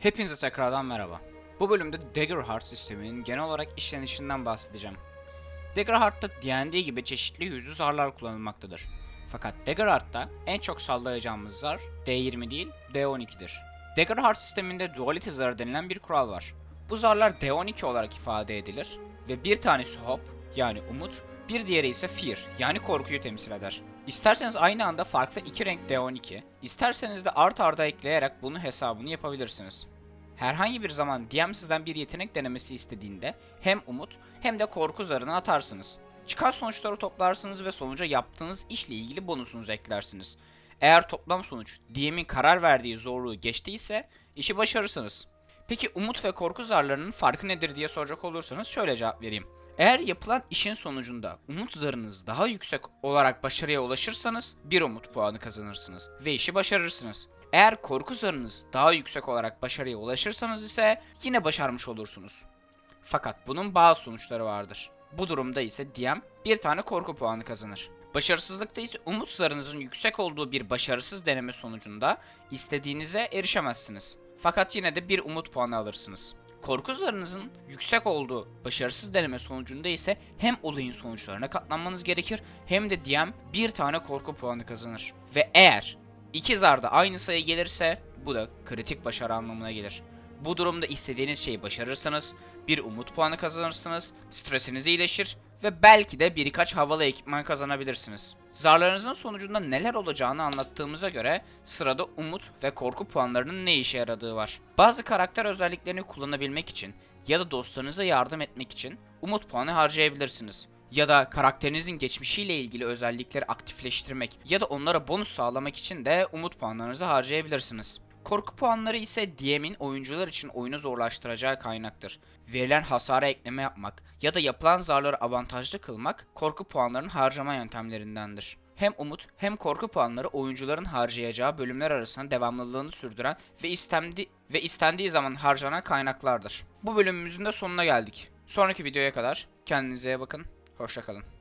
Hepinize tekrardan merhaba. Bu bölümde Dagger Heart sisteminin genel olarak işlenişinden bahsedeceğim. Dagger Heart'ta D&D gibi çeşitli yüzlü zarlar kullanılmaktadır. Fakat Dagger Heart'ta en çok sallayacağımız zar D20 değil D12'dir. Dagger Heart sisteminde duality zarı denilen bir kural var. Bu zarlar D12 olarak ifade edilir ve bir tanesi hope yani umut, bir diğeri ise fear yani korkuyu temsil eder. İsterseniz aynı anda farklı iki renk D12, isterseniz de art arda ekleyerek bunu hesabını yapabilirsiniz. Herhangi bir zaman DM sizden bir yetenek denemesi istediğinde hem umut hem de korku zarını atarsınız. Çıkan sonuçları toplarsınız ve sonuca yaptığınız işle ilgili bonusunuzu eklersiniz. Eğer toplam sonuç DM'in karar verdiği zorluğu geçtiyse işi başarırsınız. Peki umut ve korku zarlarının farkı nedir diye soracak olursanız şöyle cevap vereyim. Eğer yapılan işin sonucunda umut zarınız daha yüksek olarak başarıya ulaşırsanız bir umut puanı kazanırsınız ve işi başarırsınız. Eğer korku zarınız daha yüksek olarak başarıya ulaşırsanız ise yine başarmış olursunuz. Fakat bunun bazı sonuçları vardır. Bu durumda ise DM bir tane korku puanı kazanır. Başarısızlıkta ise umut zarınızın yüksek olduğu bir başarısız deneme sonucunda istediğinize erişemezsiniz. Fakat yine de bir umut puanı alırsınız. Korku zarınızın yüksek olduğu başarısız deneme sonucunda ise hem olayın sonuçlarına katlanmanız gerekir hem de DM bir tane korku puanı kazanır. Ve eğer iki zarda aynı sayı gelirse bu da kritik başarı anlamına gelir. Bu durumda istediğiniz şeyi başarırsanız bir umut puanı kazanırsınız, stresiniz iyileşir ve belki de birkaç havalı ekipman kazanabilirsiniz. Zarlarınızın sonucunda neler olacağını anlattığımıza göre sırada umut ve korku puanlarının ne işe yaradığı var. Bazı karakter özelliklerini kullanabilmek için ya da dostlarınıza yardım etmek için umut puanı harcayabilirsiniz. Ya da karakterinizin geçmişiyle ilgili özellikleri aktifleştirmek ya da onlara bonus sağlamak için de umut puanlarınızı harcayabilirsiniz. Korku puanları ise DM'in oyuncular için oyunu zorlaştıracağı kaynaktır. Verilen hasara ekleme yapmak ya da yapılan zarları avantajlı kılmak korku puanlarının harcama yöntemlerindendir. Hem umut hem korku puanları oyuncuların harcayacağı bölümler arasında devamlılığını sürdüren ve istendi ve istendiği zaman harcanan kaynaklardır. Bu bölümümüzün de sonuna geldik. Sonraki videoya kadar kendinize bakın. Hoşçakalın.